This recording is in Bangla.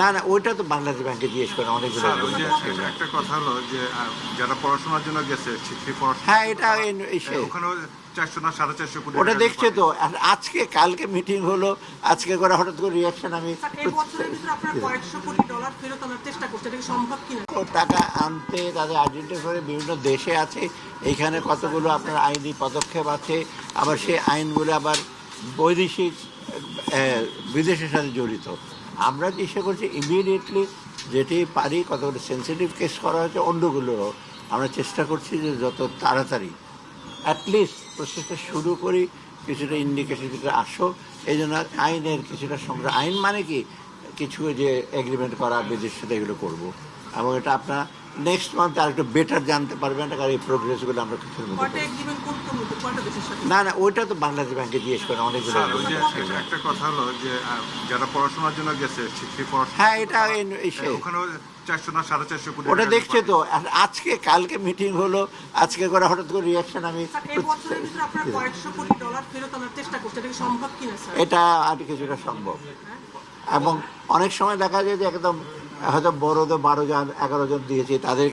না না ওইটা তো বাংলাদেশ ব্যাংকে জিজ্ঞেস করেন অনেকগুলো। একটা কথা হলো যে যারা পড়াশোনার জন্য গেছে হ্যাঁ এটা ওখানেও চারশো না সাড়ে চারশো কোটি ওটা দেখছে তো আজকে কালকে মিটিং হলো আজকে করে হঠাৎ করে রিয়াকশন আমি ও টাকা আনতে তাদের আইডেন্টিফাই করে বিভিন্ন দেশে আছে এইখানে কতগুলো আপনার আইনি পদক্ষেপ আছে আবার সেই আইনগুলো আবার বৈদেশিক বিদেশের সাথে জড়িত। আমরা চেষ্টা করছি ইমিডিয়েটলি যেটি পারি, কতগুলো সেন্সিটিভ কেস করা হয়েছে অন্যগুলোরও আমরা চেষ্টা করছি যে যত তাড়াতাড়ি অ্যাটলিস্ট প্রসেসটা শুরু করি, কিছুটা ইন্ডিকেশন কিছুটা আসো। এই জন্য আইনের কিছুটা সংগ্রহ আইন মানে কি? কিছু যে এগ্রিমেন্ট করা বিদেশ সাথে এগুলো করব। এবং এটা আপনার নেক্সট মান্থে আর একটু বেটার জানতে পারবেন কারণ এই প্রোগ্রেসগুলো আমরা সাথে? না না ওইটা তো বাংলাদেশ ব্যাংকে জিজ্ঞেস করেন অনেকগুলো। একটা কথা হলো যে যারা পড়াশোনার জন্য গেছে হ্যাঁ এটা সে- ওখানেও চারশো না সাড়ে চারশো কোটি ওটা দেখছে তো? আজকে কালকে মিটিং হলো আজকে করে হঠাৎ করে রিয়াকশন আমি স্যার, এই বছরের ভিতরে আপনারা কয়েকশো কোটি ডলার ফেরত আনার চেষ্টা করছেন এটা কি সম্ভব কিনা স্যার? এটা আর কিছুটা সম্ভব। এবং অনেক সময় দেখা যায় যে একদম হয়তো বড়দের বারো জন এগারো জন দিয়েছি তাদের